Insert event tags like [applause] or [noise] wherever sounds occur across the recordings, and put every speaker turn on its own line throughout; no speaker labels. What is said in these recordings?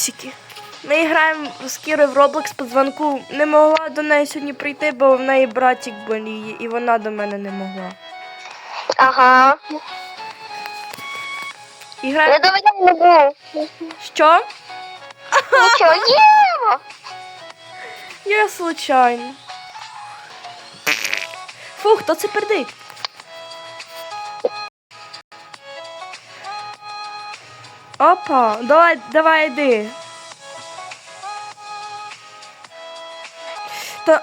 Сіки. Ми граємо з Кірою в Roblox по дзвонку. Не могла до неї сьогодні прийти, бо в неї братик боліє, і вона до мене не могла.
Ага.
І
Я до мене не був.
Що?
Нічого, [laughs] Єва!
Я случайно. Фу, хто це пердить? Опа, давай, давай йди. Та...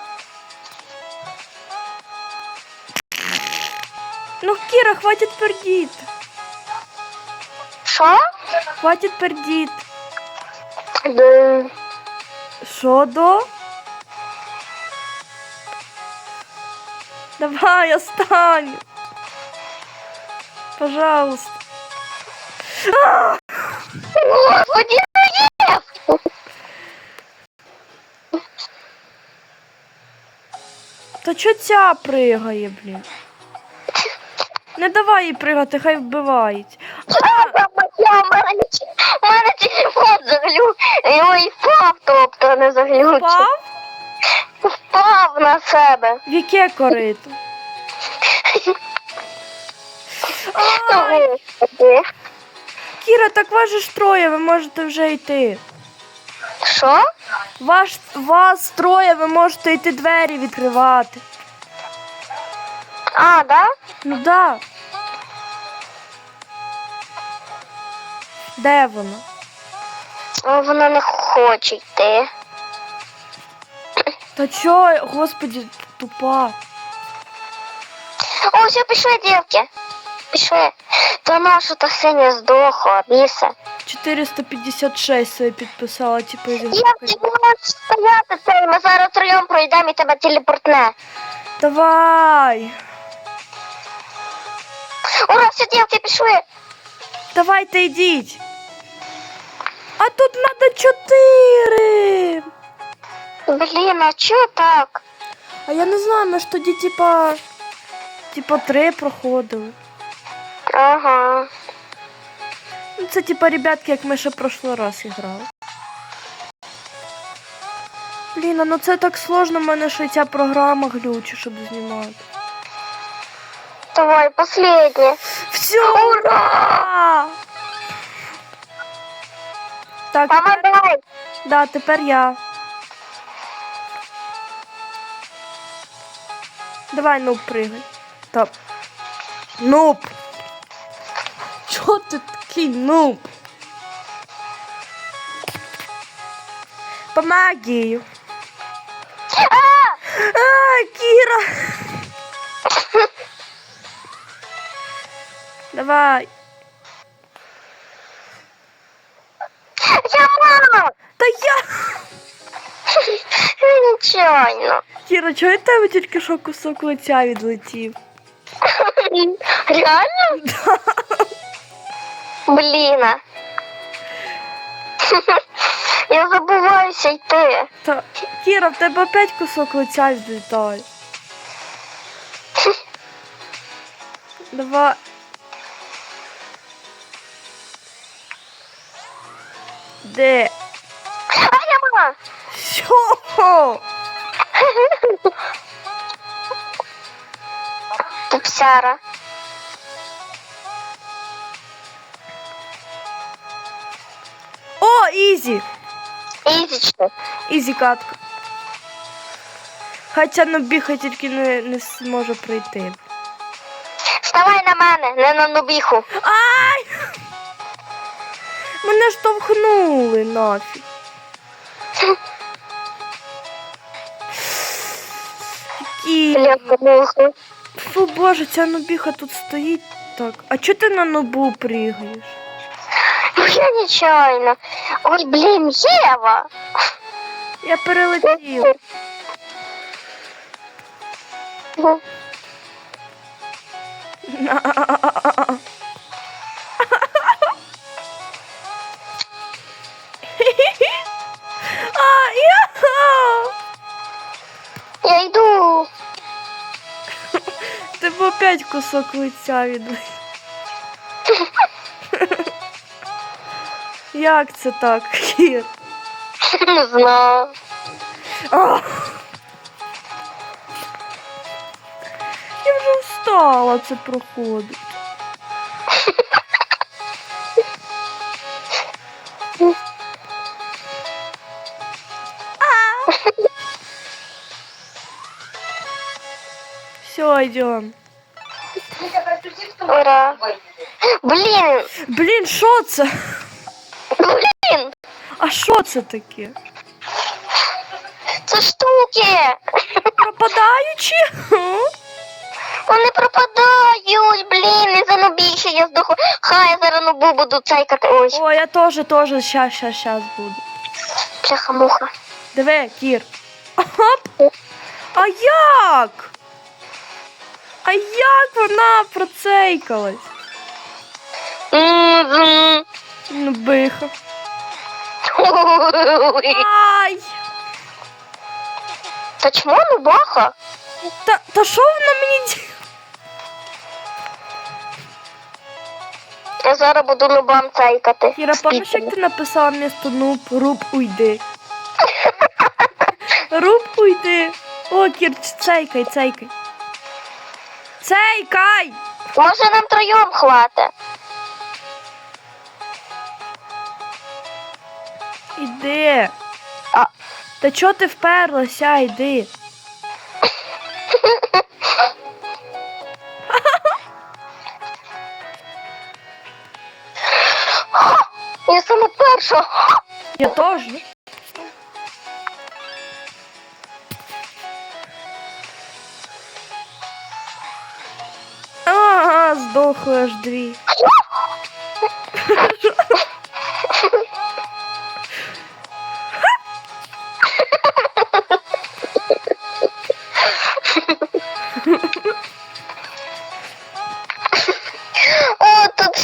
Ну, Кіра, хватит пердіть.
Що?
Хватит пердіть.
Да.
Що до? Давай, останню. Пожалуйста.
Господи!
Та чо ця пригає, блін? Не давай їй пригати, хай вбивають.
В мене, в мене телефон заглю. Ой, впав, тобто не заглючив.
Впав?
Впав на себе.
В яке корито? Ай. Кіра, так вас же ж троє, ви можете вже йти.
Що?
Ваш, вас троє, ви можете йти двері відкривати.
А, да?
Ну да. Де вона?
О, Вона не хоче йти.
Та чо, господі, тупа.
О, все, пішли, дівки. Пішли. То наша та синя здохла, біса.
456 собі підписала, типу, із
Я не можу стояти цей, ми зараз троєм пройдемо і тебе телепортне.
Давай.
Ура, все, дівки, пішли.
Давайте йдіть. А тут надо чотири.
Блін, а чого так?
А я не знаю, ми ж тоді, типа, типа, три проходили.
Ага.
Ну, Це типа ребятки, як ми ще прошлий раз грали. Блін, а ну це так сложно, в мене ще ця програма глючить, щоб знімати.
Давай, последнє.
Все, ура! Так,
Мама,
тепер,
давай.
да, тепер я. Давай, нуб, пригай. Так. Нуб! Чого ти такий нуб? Помогію.
А!
Кіра! Давай.
Я мама!
Та я.
Нечайно.
Кіра, чого від тебе тільки що кусок лиця відлетів?
Реально? Блін. Я забуваюся йти.
Та Кіра, в тебе опять кусок лиця відлітає. Давай. Де?
А я мама!
Що?
Пупсяра.
О, ізі!
Ізічно.
Ізі катка. Хоча набіга тільки не, не зможе прийти.
Вставай на мене, не на нубіху.
Ай! Мене штовхнули нафіг.
Бляха-муха.
Фу, боже, ця нобіха тут стоїть так. А чого ти на нобу пригаєш?
Ну я нечайно. Ой, блін, Єва.
Я перелетів. Я!
Я йду.
Тебе опять кусок лиця від. [laughs] Як це так, Кір?
Не знаю.
А! Я вже встала це проходить. Все, идем.
Ура. Блін,
Блін, що це?
блін,
А що це таке?
це штуки.
Пропадаючі?
Вони пропадають, блін, і за більше я здохну. Хай я зараз нубу буду цейкати. Ой,
О, я теж, теж, щас, щас, щас буду.
пляха-муха.
Диви, Кір. Оп. А як? А як вона процейкалась? Ну, биха. Ай!
Та чмо ну баха?
Та, та що вона мені ді-
Я зараз буду нубам цейкати.
Кіра, пам'ятаєш, як ти написала місто нуб, руб, уйди. [laughs] Руб, уйди. О, Кір, цейкай, цейкай. Цейкай!
Може нам троєм хватить?
Іди.
А.
Та чого ти вперлася, йди.
Я саме перша.
Я теж. Ага, здохли аж дві. [laughs]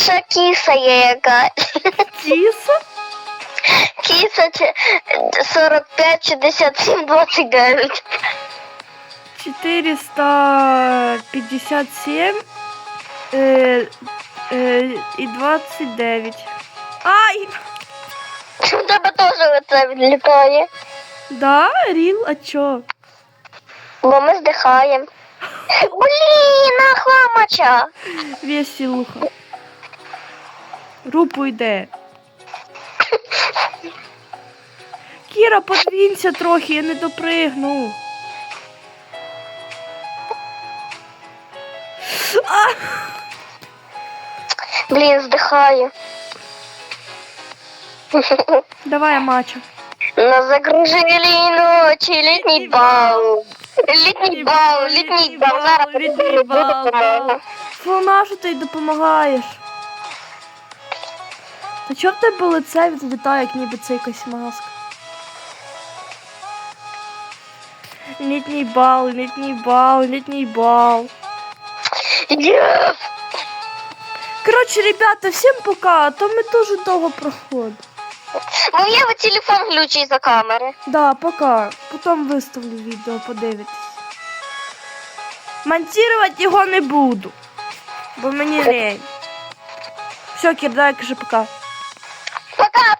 Ще кіса є.
Тіса?
Кіса чи- 45, 67, 29.
457 е, е, і 29. Ай!
У тебе теж оце відлітає.
Да, Ріл, а чо?
Бо ми здихаємо. [laughs] Блін, нахламача.
Веселуха. Рупу йде. Кіра, подвінься трохи, я не допригну. А!
Блін, здихаю.
Давай, мачо.
На загружені ночі, літній бал. Літній бал, літній бал. Зараз
літній бал, бал. Фу, нащо ти допомагаєш? Та чого в тебе лице відлітає, як ніби це якась маска? Літній бал, літній бал, літній бал.
Єс!
Коротше, ребята, всім пока, а то ми дуже довго проходимо.
Моє телефон глючить за камери.
Да, пока. Потім виставлю відео, подивитесь. Монтувати його не буду. Бо мені лень. Все, Кір, дай кажи пока.
Пока,